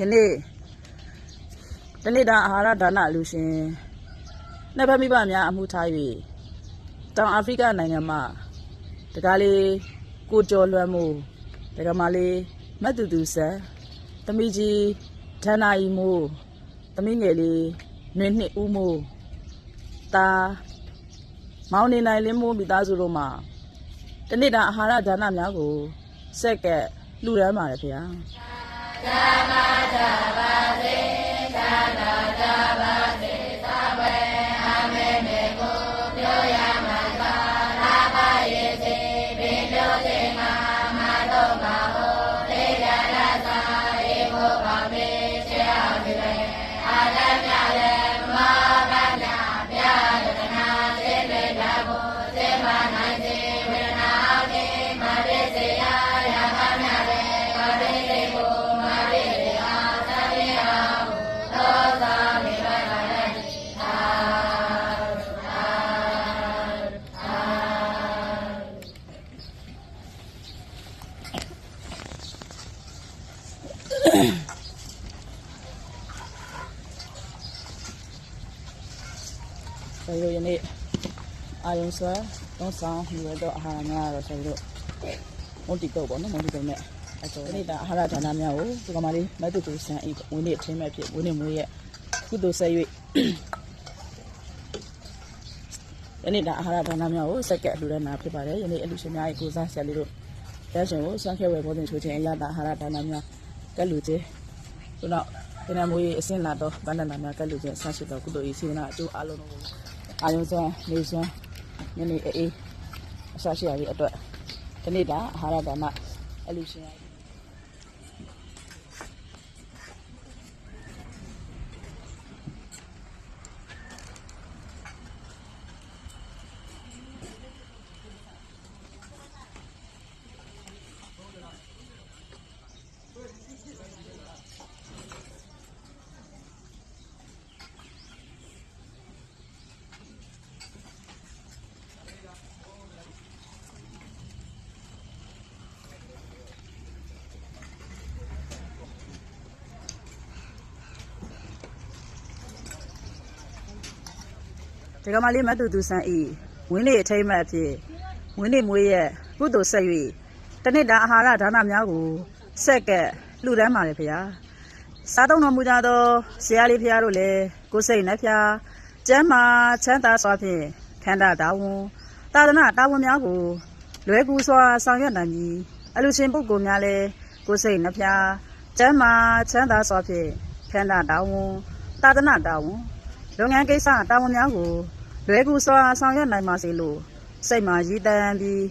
ယနေ့တနေ့တာအာဟာရဒါနအလူရှင်နှစ်ဖက်မိဘများအမှုထား၍တောင်အာဖရိကနိုင်ငံမှာတကားလေးကိုကျော်လွှမ်းမှုတကမာလေးမတ်တူတူဆန်သမီးကြီးဒဏ္ဍာရီမိုးသမီးငယ်လေးနွေနှစ်ဦးမိုးတာမောင်နေနိုင်လင်းမိုးမိသားစုတို့မှာတနေ့တာအာဟာရဒါနများကိုစက်ကက်လှူဒန်းပါတယ်ခင်ဗျာ ကျွန် တော်တို့ယနေ့အာယုံဆွဲသုံးဆောင်ယူရတော့အာဟာရများတော့ကျွန်တော်တို့မုန်တီတော့ပေါ့နော်မုန်တီတော့နဲ့အဲ့တော့နေ့တာအာဟာရဒါနများကိုဒီကမာလေးမတ်တူတူဆန်ဤဝင်းနေ့အထင်းမဲ့ဖြစ်ဝင်းနေ့မွေးရဲ့ကုသိုလ်ဆက်၍ယနေ့တာအာဟာရဒါနများကိုစက်ကက်လှူဒါန်းတာဖြစ်ပါတယ်ယနေ့အလူရှင်များရဲ့ကိုစားဆရာလေးတို့ရရှင်ကိုဆွမ်းခဲဝယ်ပေါ်တင်ချိုးခြင်းအရတာအာဟာရဒါနများ ကက်လူခြင်းဆိုတော့ဒီနေ့မွေးအစင်လာတော့ဗန္ဒနာများကက်လူခြင်းဆရှိတော့ကုသိုလ်ဤစေနာအကျိုးအလုံးကိုအာယုံစွမ်းနေစွမ်းညနေအေးအစားရှိရည်အတွက်ဒီနေ့တာအာဟာရဒါနအလူရှင်ရည် ဒီကမလေးမတ်တူတူဆန်ဤဝင်းလေးအထိမ့်မဲ့အဖြစ်ဝင်းလေးမွေးရဲ့ကုသိုလ်ဆက်၍တနေ့တာအာဟာရဒါနများကိုဆက်ကက်လှူဒန်းပါတယ်ဖေဟာစားသုံးတော်မူကြသောဆရာလေးဖေဟာတို့လည်းကိုယ်စိတ်နှဖျားကျမ်းမာချမ်းသာစွာဖြင့်ခန္ဓာတာဝန်သာသနာတာဝန်များကိုလွယ်ကူစွာဆောင်ရွက်နိုင်ပြီးအလူရှင်ပုဂ္ဂိုလ်များလည်းကိုယ်စိတ်နှဖျားကျမ်းမာချမ်းသာစွာဖြင့်ခန္ဓာတာဝန်သာသနာတာဝန်လုပ်ငန်းကိစ္စတာဝန်များကို လွယ်ကူစွာဆောင်ရွက်နိုင်ပါစေလို့စိတ်မှာရည်တမ်းပြီး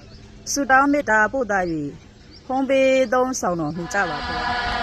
ဆုတောင်းမေတ္တာပို့သ၍ဖုံးပေးသုံးဆောင်တော်မူကြပါဘုရား